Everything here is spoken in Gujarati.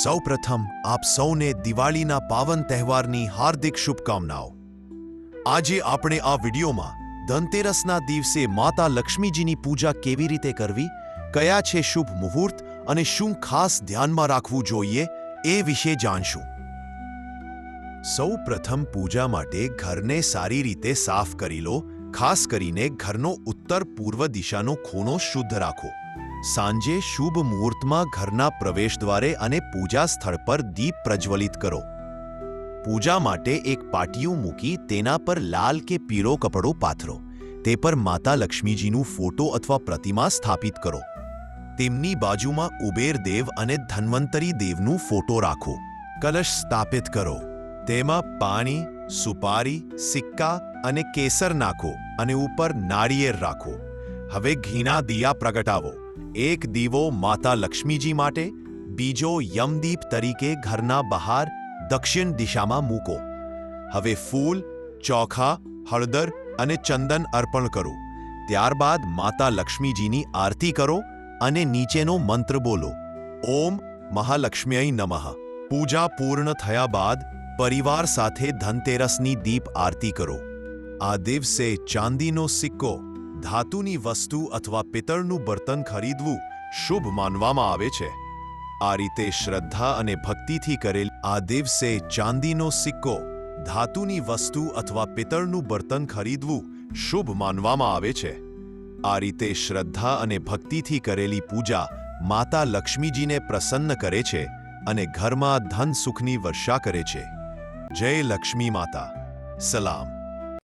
સૌપ્રથમ આપ સૌને દિવાળીના પાવન તહેવારની હાર્દિક શુભકામનાઓ. આજે આપણે આ વિડીયોમાં ધનતેરસના દિવસે માતા લક્ષ્મીજીની પૂજા કેવી રીતે કરવી, કયા છે શુભ મુહૂર્ત અને શું ખાસ ધ્યાનમાં રાખવું જોઈએ એ વિશે જાણશું. સૌ પ્રથમ પૂજા માટે ઘરને સારી રીતે સાફ કરી લો ખાસ કરીને ઘરનો ઉત્તર પૂર્વ દિશાનો ખૂણો શુદ્ધ રાખો. સાંજે શુભ મુહૂર્તમાં ઘરના પ્રવેશદ્વારે અને પૂજા સ્થળ પર દીપ પ્રજ્વલિત કરો. પૂજા માટે એક પાટિયું મૂકી તેના પર લાલ કે પીળો કપડો પાથરો. તે પર માતા લક્ષ્મીજીનું ફોટો અથવા પ્રતિમા સ્થાપિત કરો. તેમની બાજુમાં ઉબેર દેવ અને ધન્વંતરી દેવનું ફોટો રાખો. કલશ સ્થાપિત કરો. તેમાં પાણી, સુપારી, સિક્કા અને કેસર નાખો અને ઉપર નાળિયેર રાખો. હવે ઘીના દિયા પ્રગટાવો. એક દીવો માતા લક્ષ્મીજી માટે, બીજો યમદીપ તરીકે ઘરના બહાર દક્ષિણ દિશામાં મૂકો. હવે ફૂલ, ચોખા, હળદર અને ચંદન અર્પણ કરો. ત્યારબાદ માતા લક્ષ્મીજીની આરતી કરો અને નીચેનો મંત્ર બોલો. ઓમ મહાલક્ષ્મ્યય નમઃ. પૂજા પૂર્ણ થયા બાદ પરિવાર સાથે ધનતેરસની દીપ આરતી કરો. આ દિવસે ચાંદીનો સિક્કો, ધાતુની વસ્તુ અથવા પિત્તળનું બર્તન ખરીદવું શુભ માનવામાં આવે છે. આ રીતે શ્રદ્ધા અને ભક્તિથી કરેલ આ દિવસે ચાંદીનો સિક્કો, ધાતુની વસ્તુ અથવા પિત્તળનું બર્તન ખરીદવું શુભ માનવામાં આવે છે. આ રીતે શ્રદ્ધા અને ભક્તિથી કરેલી પૂજા માતા લક્ષ્મીજીને પ્રસન્ન કરે છે અને ઘરમાં ધન સુખની વર્ષા કરે છે. જય લક્ષ્મી માતા. સલામ.